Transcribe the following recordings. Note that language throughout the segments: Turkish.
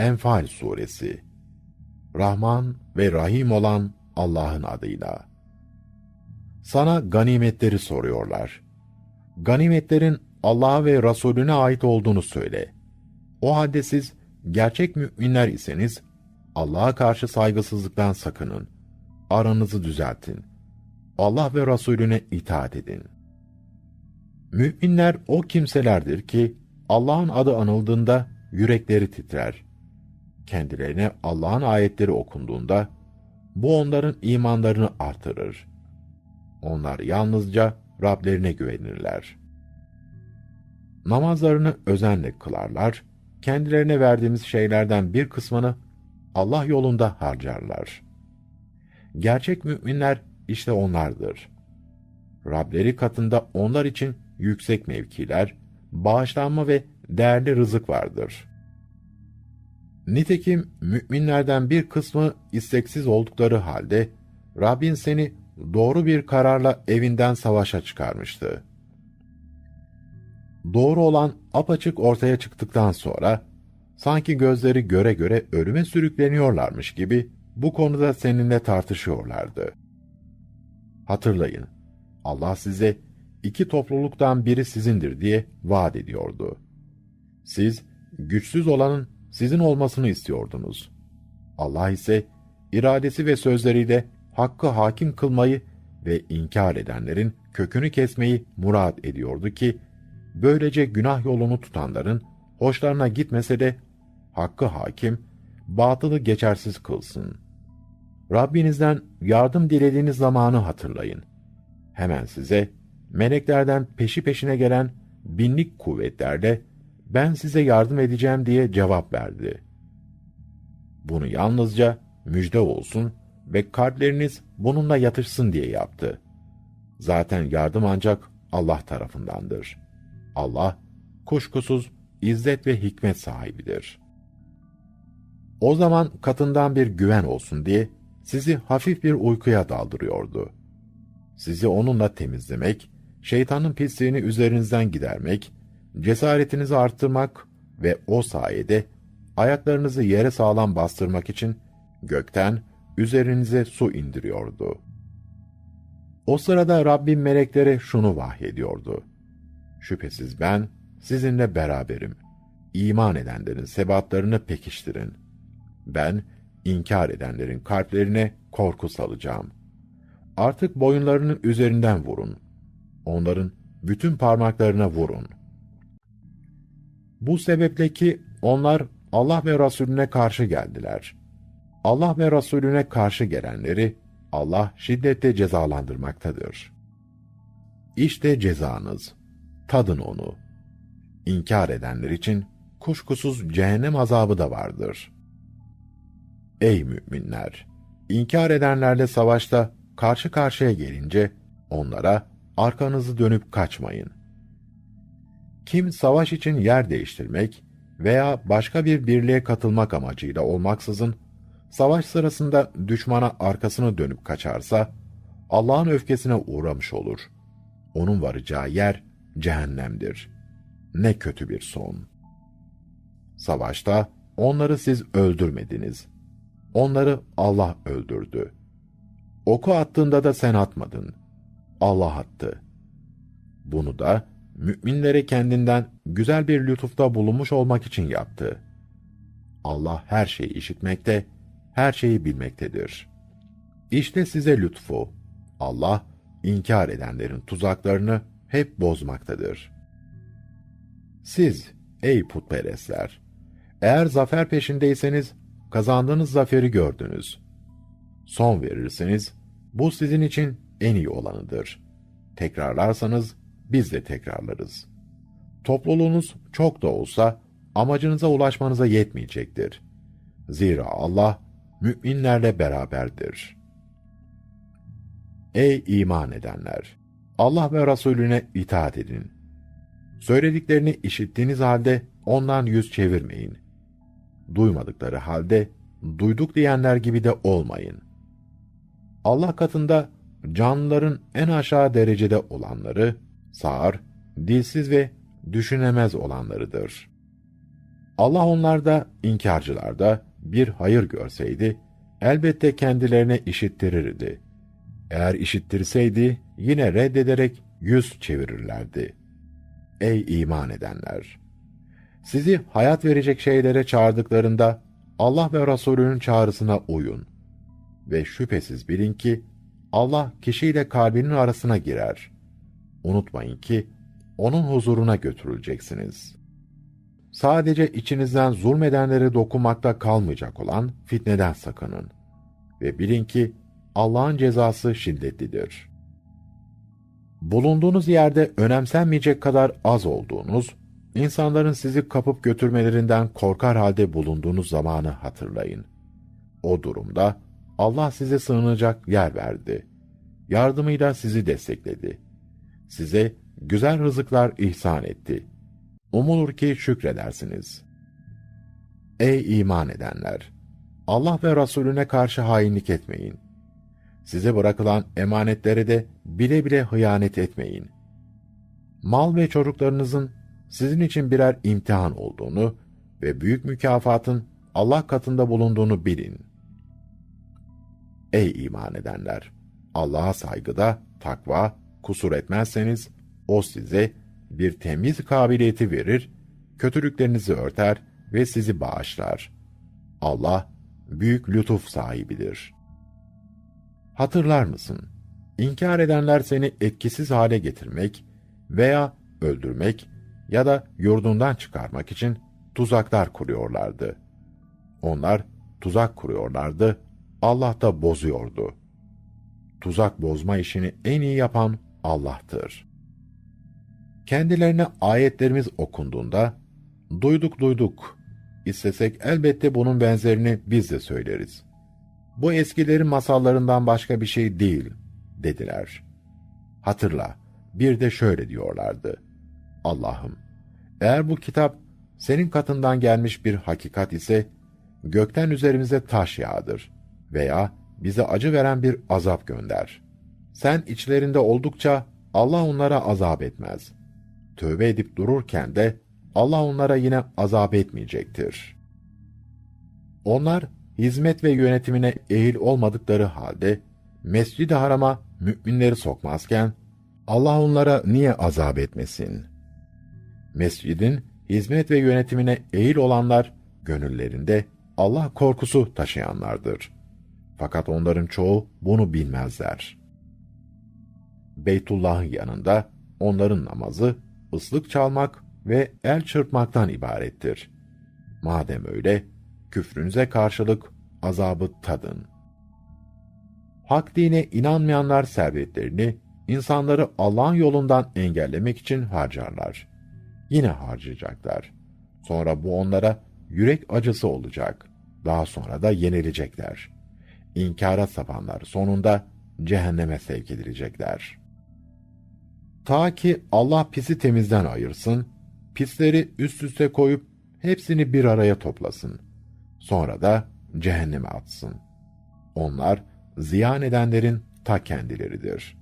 Enfal Suresi Rahman ve Rahim olan Allah'ın adıyla. Sana ganimetleri soruyorlar. Ganimetlerin Allah'a ve Resulüne ait olduğunu söyle. O halde siz gerçek müminler iseniz Allah'a karşı saygısızlıktan sakının. Aranızı düzeltin. Allah ve Resulüne itaat edin. Müminler o kimselerdir ki Allah'ın adı anıldığında yürekleri titrer. Kendilerine Allah'ın ayetleri okunduğunda bu onların imanlarını artırır. Onlar yalnızca Rablerine güvenirler. Namazlarını özenle kılarlar, kendilerine verdiğimiz şeylerden bir kısmını Allah yolunda harcarlar. Gerçek müminler işte onlardır. Rableri katında onlar için yüksek mevkiler, bağışlanma ve değerli rızık vardır. Nitekim müminlerden bir kısmı isteksiz oldukları halde Rabbin seni doğru bir kararla evinden savaşa çıkarmıştı. Doğru olan apaçık ortaya çıktıktan sonra sanki gözleri göre göre ölüme sürükleniyorlarmış gibi bu konuda seninle tartışıyorlardı. Hatırlayın, Allah size iki topluluktan biri sizindir diye vaat ediyordu. Siz, güçsüz olanın sizin olmasını istiyordunuz. Allah ise, iradesi ve sözleriyle hakkı hakim kılmayı ve inkar edenlerin kökünü kesmeyi murad ediyordu ki, böylece günah yolunu tutanların hoşlarına gitmese de hakkı hakim, batılı geçersiz kılsın. Rabbinizden yardım dilediğiniz zamanı hatırlayın. Hemen size meleklerden peşi peşine gelen binlik kuvvetlerle ben size yardım edeceğim diye cevap verdi. Bunu yalnızca müjde olsun ve kalpleriniz bununla yatışsın diye yaptı. Zaten yardım ancak Allah tarafındandır. Allah kuşkusuz izzet ve hikmet sahibidir. O zaman katından bir güven olsun diye sizi hafif bir uykuya daldırıyordu. Sizi onunla temizlemek, şeytanın pisliğini üzerinizden gidermek, cesaretinizi arttırmak ve o sayede ayaklarınızı yere sağlam bastırmak için gökten üzerinize su indiriyordu. O sırada Rabbim meleklere şunu vahyediyordu. Şüphesiz ben sizinle beraberim. İman edenlerin sebatlarını pekiştirin. Ben inkar edenlerin kalplerine korku salacağım. Artık boyunlarının üzerinden vurun. Onların bütün parmaklarına vurun. Bu sebeple ki onlar Allah ve Resulüne karşı geldiler. Allah ve Resulüne karşı gelenleri Allah şiddetle cezalandırmaktadır. İşte cezanız. Tadın onu. İnkar edenler için kuşkusuz cehennem azabı da vardır. Ey müminler! İnkar edenlerle savaşta karşı karşıya gelince onlara arkanızı dönüp kaçmayın. Kim savaş için yer değiştirmek veya başka bir birliğe katılmak amacıyla olmaksızın savaş sırasında düşmana arkasını dönüp kaçarsa Allah'ın öfkesine uğramış olur. Onun varacağı yer cehennemdir. Ne kötü bir son. Savaşta onları siz öldürmediniz. Onları Allah öldürdü. Oku attığında da sen atmadın. Allah attı. Bunu da müminlere kendinden güzel bir lütufta bulunmuş olmak için yaptı. Allah her şeyi işitmekte, her şeyi bilmektedir. İşte size lütfu. Allah, inkar edenlerin tuzaklarını hep bozmaktadır. Siz, ey putperestler, eğer zafer peşindeyseniz, kazandığınız zaferi gördünüz. Son verirseniz, bu sizin için en iyi olanıdır. Tekrarlarsanız, biz de tekrarlarız. Topluluğunuz çok da olsa, amacınıza ulaşmanıza yetmeyecektir. Zira Allah, müminlerle beraberdir. Ey iman edenler! Allah ve Resulüne itaat edin. Söylediklerini işittiğiniz halde ondan yüz çevirmeyin. Duymadıkları halde duyduk diyenler gibi de olmayın. Allah katında canlıların en aşağı derecede olanları, sağır, dilsiz ve düşünemez olanlarıdır. Allah onlarda, inkarcılarda bir hayır görseydi, elbette kendilerine işittirirdi. Eğer işittirseydi, yine reddederek yüz çevirirlerdi. Ey iman edenler! Sizi hayat verecek şeylere çağırdıklarında, Allah ve Resulünün çağrısına uyun. Ve şüphesiz bilin ki, Allah kişiyle kalbinin arasına girer. Unutmayın ki, onun huzuruna götürüleceksiniz. Sadece içinizden zulmedenlere dokunmakta kalmayacak olan fitneden sakının. Ve bilin ki, Allah'ın cezası şiddetlidir. Bulunduğunuz yerde önemsenmeyecek kadar az olduğunuz, insanların sizi kapıp götürmelerinden korkar halde bulunduğunuz zamanı hatırlayın. O durumda Allah size sığınacak yer verdi. Yardımıyla sizi destekledi. Size güzel rızıklar ihsan etti. Umulur ki şükredersiniz. Ey iman edenler! Allah ve Resulüne karşı hainlik etmeyin. Size bırakılan emanetlere de bile bile hıyanet etmeyin. Mal ve çocuklarınızın sizin için birer imtihan olduğunu ve büyük mükafatın Allah katında bulunduğunu bilin. Ey iman edenler! Allah'a saygıda, takva, kusur etmezseniz, O size bir temiz kabiliyeti verir, kötülüklerinizi örter ve sizi bağışlar. Allah, büyük lütuf sahibidir. Hatırlar mısın? İnkar edenler seni etkisiz hale getirmek veya öldürmek ya da yurdundan çıkarmak için tuzaklar kuruyorlardı. Onlar tuzak kuruyorlardı, Allah da bozuyordu. Tuzak bozma işini en iyi yapan Allah'tır. Kendilerine ayetlerimiz okunduğunda, duyduk duyduk, istesek elbette bunun benzerini biz de söyleriz. Bu eskilerin masallarından başka bir şey değil, dediler. Hatırla, bir de şöyle diyorlardı. Allah'ım, eğer bu kitap senin katından gelmiş bir hakikat ise, gökten üzerimize taş yağdır veya bize acı veren bir azap gönder. Sen içlerinde oldukça Allah onlara azap etmez. Tövbe edip dururken de Allah onlara yine azap etmeyecektir. Onlar hizmet ve yönetimine ehil olmadıkları halde Mescid-i Haram'a müminleri sokmazken Allah onlara niye azap etmesin? Mescidin hizmet ve yönetimine ehil olanlar gönüllerinde Allah korkusu taşıyanlardır. Fakat onların çoğu bunu bilmezler. Beytullah'ın yanında onların namazı ıslık çalmak ve el çırpmaktan ibarettir. Madem öyle, küfrünüze karşılık azabı tadın. Hak dine inanmayanlar servetlerini, insanları Allah'ın yolundan engellemek için harcarlar. Yine harcayacaklar. Sonra bu onlara yürek acısı olacak. Daha sonra da yenilecekler. İnkara sapanlar sonunda cehenneme sevk edilecekler. Ta ki Allah pisi temizden ayırsın, pisleri üst üste koyup hepsini bir araya toplasın. Sonra da cehenneme atsın. Onlar ziyan edenlerin ta kendileridir.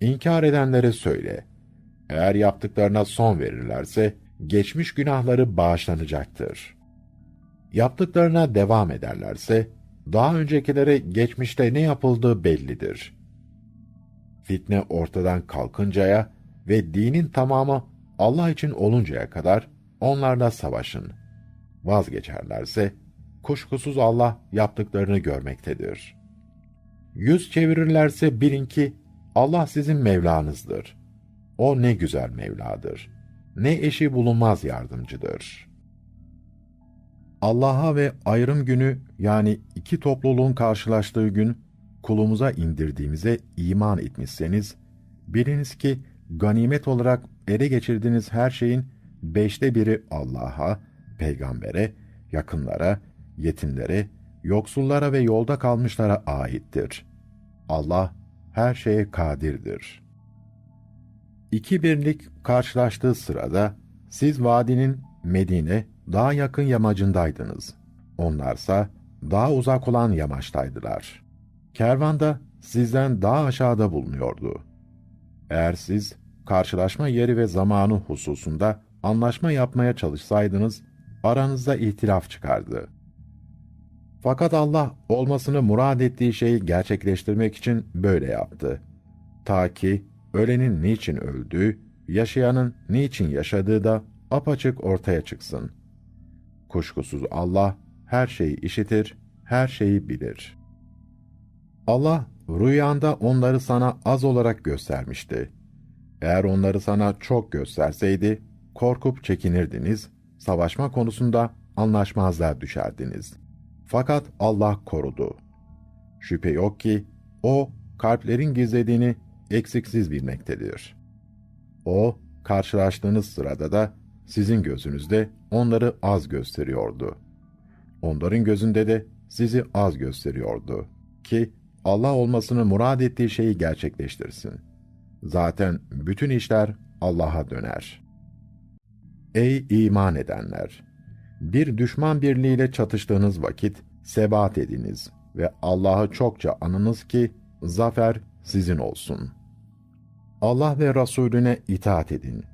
İnkar edenlere söyle, eğer yaptıklarına son verirlerse, geçmiş günahları bağışlanacaktır. Yaptıklarına devam ederlerse, daha öncekilere geçmişte ne yapıldığı bellidir. Fitne ortadan kalkıncaya ve dinin tamamı Allah için oluncaya kadar onlarla savaşın. Vazgeçerlerse, kuşkusuz Allah yaptıklarını görmektedir. Yüz çevirirlerse bilin ki Allah sizin Mevlanızdır. O ne güzel Mevladır. Ne eşi bulunmaz yardımcıdır. Allah'a ve ayrım günü yani iki topluluğun karşılaştığı gün kulumuza indirdiğimize iman etmişseniz, biliniz ki ganimet olarak ele geçirdiğiniz her şeyin beşte biri Allah'a, peygambere, yakınlara, yetimlere, yoksullara ve yolda kalmışlara aittir. Allah her şeye kadirdir. İki birlik karşılaştığı sırada siz vadinin Medine daha yakın yamacındaydınız. Onlarsa daha uzak olan yamaçtaydılar. Kervan da sizden daha aşağıda bulunuyordu. Eğer siz karşılaşma yeri ve zamanı hususunda anlaşma yapmaya çalışsaydınız, aranızda ihtilaf çıkardı. Fakat Allah olmasını murad ettiği şeyi gerçekleştirmek için böyle yaptı. Ta ki ölenin niçin öldüğü, yaşayanın niçin yaşadığı da apaçık ortaya çıksın. Kuşkusuz Allah her şeyi işitir, her şeyi bilir. Allah rüyanda onları sana az olarak göstermişti. Eğer onları sana çok gösterseydi, korkup çekinirdiniz, savaşma konusunda anlaşmazlığa düşerdiniz. Fakat Allah korudu. Şüphe yok ki, O, kalplerin gizlediğini eksiksiz bilmektedir. O, karşılaştığınız sırada da sizin gözünüzde onları az gösteriyordu. Onların gözünde de sizi az gösteriyordu. Ki Allah olmasını murad ettiği şeyi gerçekleştirsin. Zaten bütün işler Allah'a döner. Ey iman edenler! Bir düşman birliğiyle çatıştığınız vakit sebat ediniz ve Allah'ı çokça anınız ki zafer sizin olsun. Allah ve Resulüne itaat edin.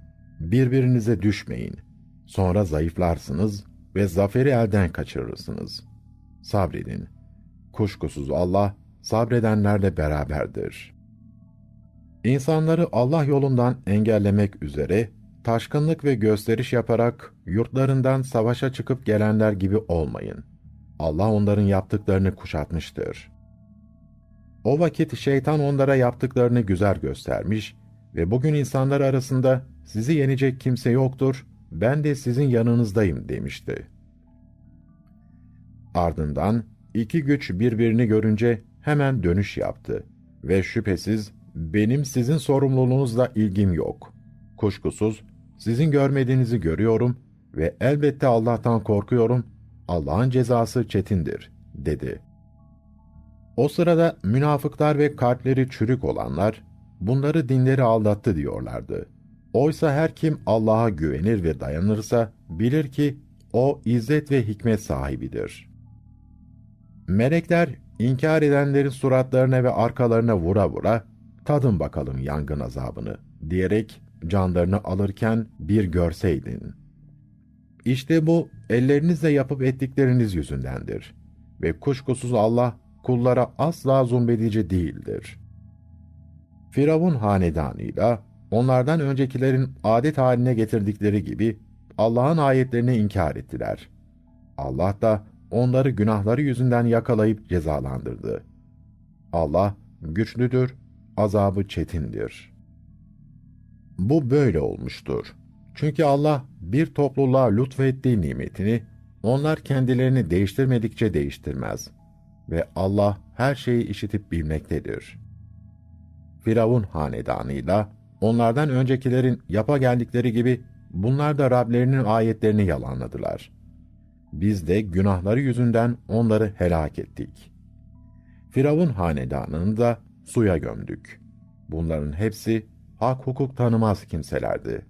Birbirinize düşmeyin. Sonra zayıflarsınız ve zaferi elden kaçırırsınız. Sabredin. Kuşkusuz Allah sabredenlerle beraberdir. İnsanları Allah yolundan engellemek üzere taşkınlık ve gösteriş yaparak yurtlarından savaşa çıkıp gelenler gibi olmayın. Allah onların yaptıklarını kuşatmıştır. O vakit şeytan onlara yaptıklarını güzel göstermiş ve bugün insanlar arasında sizi yenecek kimse yoktur, ben de sizin yanınızdayım demişti. Ardından iki güç birbirini görünce hemen dönüş yaptı ve şüphesiz benim sizin sorumluluğunuzla ilgim yok. Kuşkusuz sizin görmediğinizi görüyorum ve elbette Allah'tan korkuyorum, Allah'ın cezası çetindir, dedi. O sırada münafıklar ve kalpleri çürük olanlar, bunları dinleri aldattı diyorlardı. Oysa her kim Allah'a güvenir ve dayanırsa, bilir ki o izzet ve hikmet sahibidir. Melekler, inkar edenlerin suratlarına ve arkalarına vura vura, tadın bakalım yangın azabını, diyerek canlarını alırken bir görseydin. İşte bu, ellerinizle yapıp ettikleriniz yüzündendir. Ve kuşkusuz Allah, kullara asla zulmedici değildir. Firavun hanedanıyla, onlardan öncekilerin adet haline getirdikleri gibi, Allah'ın ayetlerini inkar ettiler. Allah da onları günahları yüzünden yakalayıp cezalandırdı. Allah güçlüdür, azabı çetindir. Bu böyle olmuştur. Çünkü Allah bir topluluğa lütfettiği nimetini, onlar kendilerini değiştirmedikçe değiştirmez. Ve Allah her şeyi işitip bilmektedir. Firavun hanedanıyla, onlardan öncekilerin yapa geldikleri gibi, bunlar da Rablerinin ayetlerini yalanladılar. Biz de günahları yüzünden onları helak ettik. Firavun hanedanını da suya gömdük. Bunların hepsi hak hukuk tanımaz kimselerdi.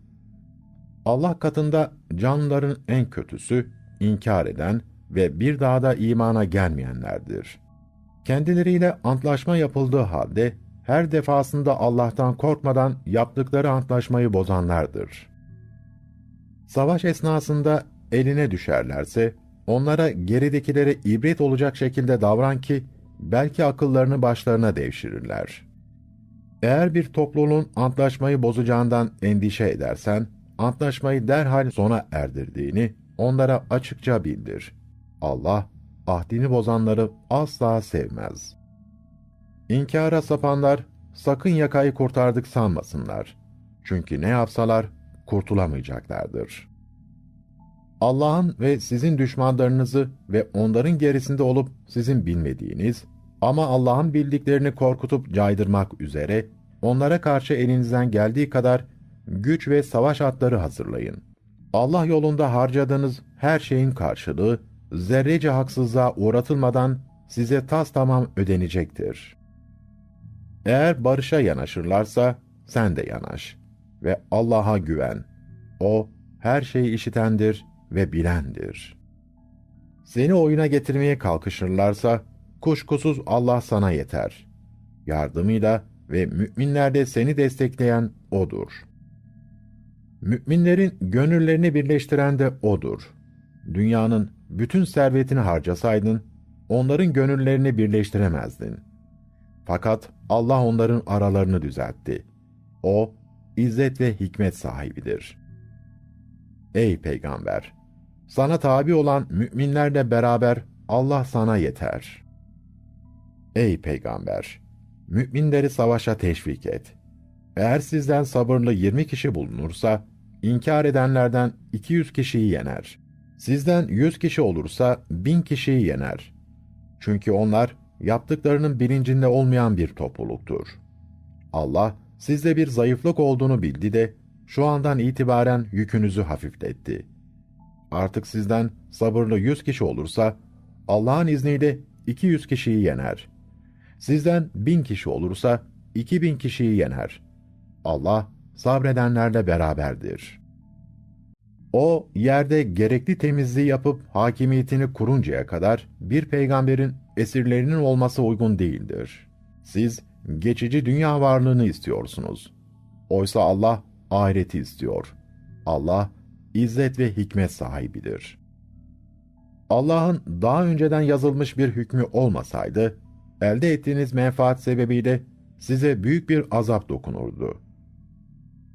Allah katında canlıların en kötüsü, inkar eden ve bir daha da imana gelmeyenlerdir. Kendileriyle antlaşma yapıldığı halde, her defasında Allah'tan korkmadan yaptıkları antlaşmayı bozanlardır. Savaş esnasında eline düşerlerse, onlara geridekilere ibret olacak şekilde davran ki, belki akıllarını başlarına devşirirler. Eğer bir topluluğun antlaşmayı bozacağından endişe edersen, antlaşmayı derhal sona erdirdiğini onlara açıkça bildir. Allah, ahdini bozanları asla sevmez. İnkara sapanlar, sakın yakayı kurtardık sanmasınlar. Çünkü ne yapsalar, kurtulamayacaklardır. Allah'ın ve sizin düşmanlarınızı ve onların gerisinde olup sizin bilmediğiniz, ama Allah'ın bildiklerini korkutup caydırmak üzere, onlara karşı elinizden geldiği kadar güç ve savaş atları hazırlayın. Allah yolunda harcadığınız her şeyin karşılığı, zerrece haksızlığa uğratılmadan size tas tamam ödenecektir. Eğer barışa yanaşırlarsa, sen de yanaş ve Allah'a güven. O, her şeyi işitendir ve bilendir. Seni oyuna getirmeye kalkışırlarsa, kuşkusuz Allah sana yeter. Yardımıyla ve müminlerde seni destekleyen O'dur. Müminlerin gönüllerini birleştiren de O'dur. dünyanın bütün servetini harcasaydın, onların gönüllerini birleştiremezdin. Fakat Allah onların aralarını düzeltti. O, izzet ve hikmet sahibidir. Ey Peygamber! Sana tabi olan müminlerle beraber Allah sana yeter. Ey Peygamber! Müminleri savaşa teşvik et. Eğer sizden sabırlı 20 kişi bulunursa, inkar edenlerden 200 kişiyi yener. Sizden 100 kişi olursa 1000 kişiyi yener. Çünkü onlar yaptıklarının bilincinde olmayan bir topluluktur. Allah sizde bir zayıflık olduğunu bildi de şu andan itibaren yükünüzü hafifletti. Artık sizden sabırlı 100 kişi olursa Allah'ın izniyle 200 kişiyi yener. Sizden 1000 kişi olursa 2000 kişiyi yener. Allah sabredenlerle beraberdir. O, yerde gerekli temizliği yapıp hakimiyetini kuruncaya kadar bir peygamberin esirlerinin olması uygun değildir. Siz geçici dünya varlığını istiyorsunuz. Oysa Allah ahireti istiyor. Allah izzet ve hikmet sahibidir. Allah'ın daha önceden yazılmış bir hükmü olmasaydı, elde ettiğiniz menfaat sebebiyle size büyük bir azap dokunurdu.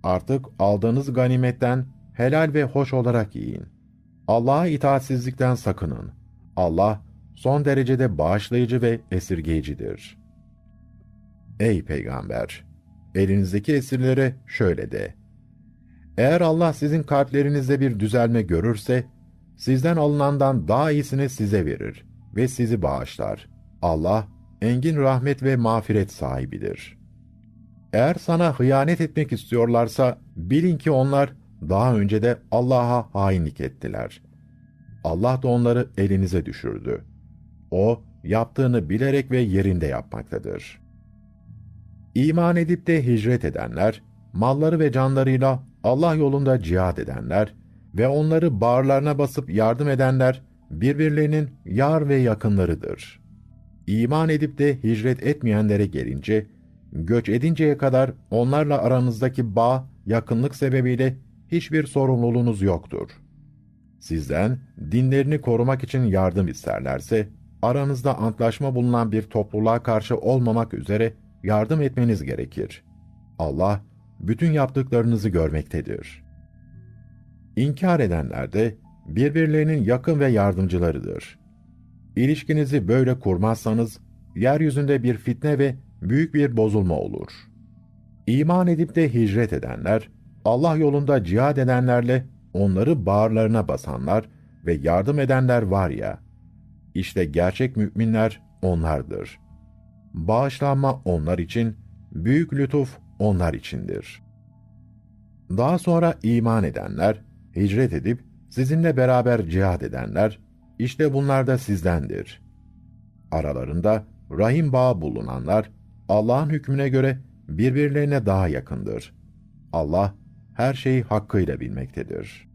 Artık aldığınız ganimetten helal ve hoş olarak yiyin. Allah'a itaatsizlikten sakının. Allah son derecede bağışlayıcı ve esirgeyicidir. Ey Peygamber! Elinizdeki esirlere şöyle de. Eğer Allah sizin kalplerinizde bir düzelme görürse, sizden alınandan daha iyisini size verir ve sizi bağışlar. Allah, engin rahmet ve mağfiret sahibidir. Eğer sana hıyanet etmek istiyorlarsa, bilin ki onlar daha önce de Allah'a hainlik ettiler. Allah da onları elinize düşürdü. O, yaptığını bilerek ve yerinde yapmaktadır. İman edip de hicret edenler, malları ve canlarıyla Allah yolunda cihad edenler ve onları bağırlarına basıp yardım edenler, birbirlerinin yar ve yakınlarıdır. İman edip de hicret etmeyenlere gelince, göç edinceye kadar onlarla aranızdaki bağ, yakınlık sebebiyle hiçbir sorumluluğunuz yoktur. Sizden dinlerini korumak için yardım isterlerse, aranızda antlaşma bulunan bir topluluğa karşı olmamak üzere yardım etmeniz gerekir. Allah, bütün yaptıklarınızı görmektedir. İnkar edenler de birbirlerinin yakın ve yardımcılarıdır. İlişkinizi böyle kurmazsanız, yeryüzünde bir fitne ve büyük bir bozulma olur. İman edip de hicret edenler, Allah yolunda cihad edenlerle onları bağırlarına basanlar ve yardım edenler var ya, işte gerçek müminler onlardır. Bağışlanma onlar için, büyük lütuf onlar içindir. Daha sonra iman edenler, hicret edip sizinle beraber cihad edenler, işte bunlar da sizdendir. Aralarında rahim bağı bulunanlar, Allah'ın hükmüne göre birbirlerine daha yakındır. Allah, her şeyi hakkıyla bilmektedir.